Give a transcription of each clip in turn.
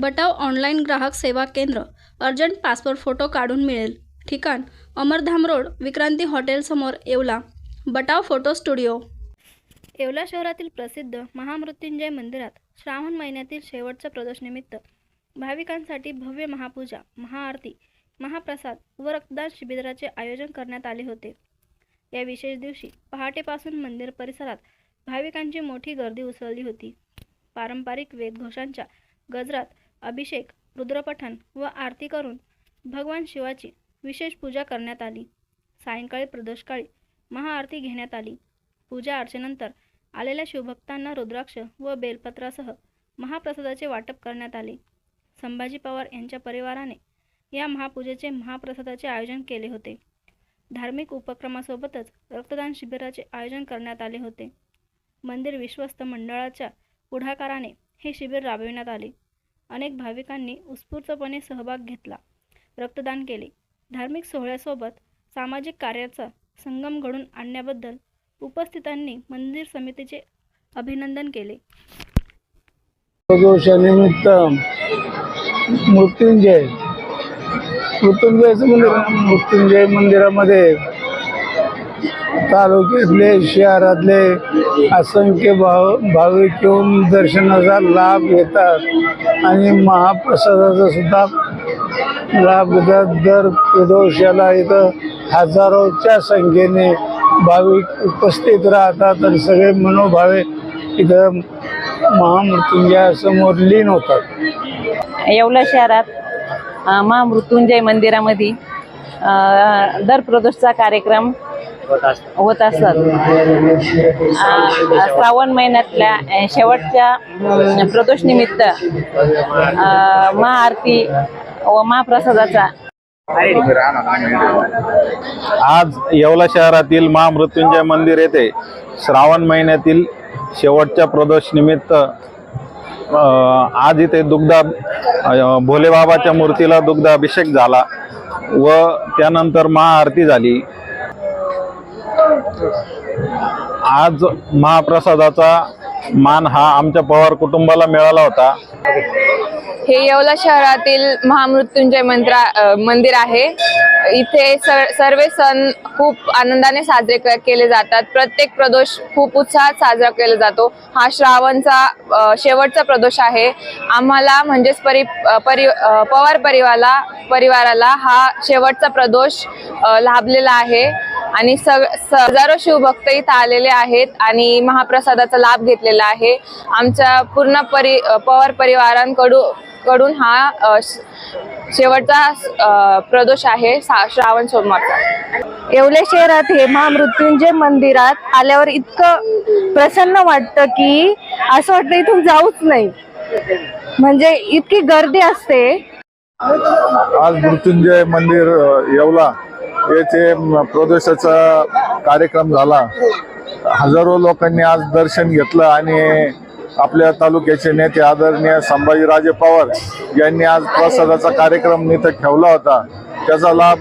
बटाव online ग्राहक सेवा केंद्र अर्जंट पासपोर्ट फोटो काढून मिळेल. ठिकाण अमरधाम रोड विक्रांती हॉटेलसमोर Yeola. Batav photo studio. Yeola शहरातील प्रसिद्ध महामृत्युंजय मंदिरात श्रावण महिन्यातील शेवटच्या प्रदोषनिमित्त भाविकांसाठी भव्य महापूजा महाआरती महाप्रसाद व रक्तदान शिबिराचे आयोजन करण्यात आले होते. या विशेष दिवशी पहाटेपासून मंदिर परिसरात भाविकांची मोठी गर्दी उसळली होती. पारंपरिक वेदघोषांच्या गजरात अभिषेक रुद्रपठण व आरती करून भगवान शिवाची विशेष पूजा करण्यात आली. सायंकाळी प्रदोषकाळी महाआरती घेण्यात आली. पूजा अर्चेनंतर आलेल्या शिवभक्तांना रुद्राक्ष व बेलपत्रासह महाप्रसादाचे वाटप करण्यात आले. संभाजी पवार यांच्या परिवाराने या महापूजेचे महाप्रसादाचे आयोजन केले होते. धार्मिक उपक्रमासोबतच रक्तदान शिबिराचे आयोजन करण्यात आले होते. मंदिर विश्वस्त मंडळाच्या पुढाकाराने हे शिबिर राबविण्यात आले. अनेक भाविकांनी उत्स्फूर्तपणे सहभाग घेतला. रक्तदान केले. धार्मिक सोहळ्यासोबत सामाजिक कार्याचा संगम घडून आणण्याबद्दल उपस्थितांनी मंदिर समितीचे अभिनंदन केले. प्रदोषानिमित्त मृत्युंजय. मृत्युंजयचं मंदिर मृत्युंजय मंदिरामध्ये तालुक्यातले शहरातले असंख्य भाव भाविक येऊन दर्शनाचा लाभ घेतात. आणि महाप्रसादाचा सुद्धा लाभ घेतात. दर प्रदोषाला इथं हजारोच्या संख्येने भाविक उपस्थित राहतात आणि सगळे मनोभावे इथं महामृत्युंजयासमोर लीन होतात. येवला शहरात महामृत्युंजय मंदिरामध्ये दर प्रदोषचा कार्यक्रम होत असतात. श्रावण महिन्यातल्या शेवटच्या प्रदोष निमित्त महाआरती व महाप्रसादाचा. आज येवला शहरातील महामृत्युंजय मंदिर येथे श्रावण महिन्यातील शेवटच्या प्रदोष निमित्त आज इथे दुग्धा भोलेबाबाच्या मूर्तीला दुग्धाभिषेक झाला व त्यानंतर महाआरती झाली. आज महाप्रसादाचा मान हा आमच्या पवार कुटुंबाला मिळाला होता. हे येवला शहरातील महामृत्युंजय मंत्रा मंदिर आहे. इथे सर्व सण खूप आनंदाने साजरे केले जातात. प्रत्येक प्रदोष खूप उत्साहात साजरा केला जातो. हा श्रावणचा शेवटचा प्रदोष आहे. आम्हाला म्हणजेच परि परि पवार परिवाराला परिवाराला हा शेवटचा प्रदोष लाभलेला आहे. आणि सग हजारो शिवभक्त इथं आलेले आहेत आणि महाप्रसादाचा लाभ घेतलेला आहे. आमच्या पूर्ण परि पवार परिवारांकडून कडून हा शेवटचा प्रदोष आहे श्रावण सोमवारचा. येवले शहरात हे महामृत्युंजय मंदिरात आल्यावर इतकं प्रसन्न वाटतं की असं वाटतं इथून जाऊच नाही. म्हणजे इतकी गर्दी असते. आज मृत्युंजय मंदिर येवला. येथे प्रदोषाचा कार्यक्रम झाला हजारो लोकांनी आज दर्शन घेतलं आणि आपल्या तालुक्याचे नेते आदरणीय संभाजीराजे पवार यांनी आज प्रसादाचा कार्यक्रम इथं ठेवला होता. त्याचा लाभ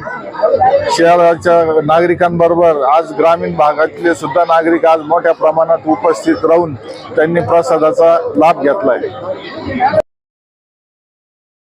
शहराच्या नागरिकांबरोबर आज ग्रामीण भागातले सुद्धा नागरिक आज मोठ्या प्रमाणात उपस्थित राहून त्यांनी प्रसादाचा लाभ घेतला आहे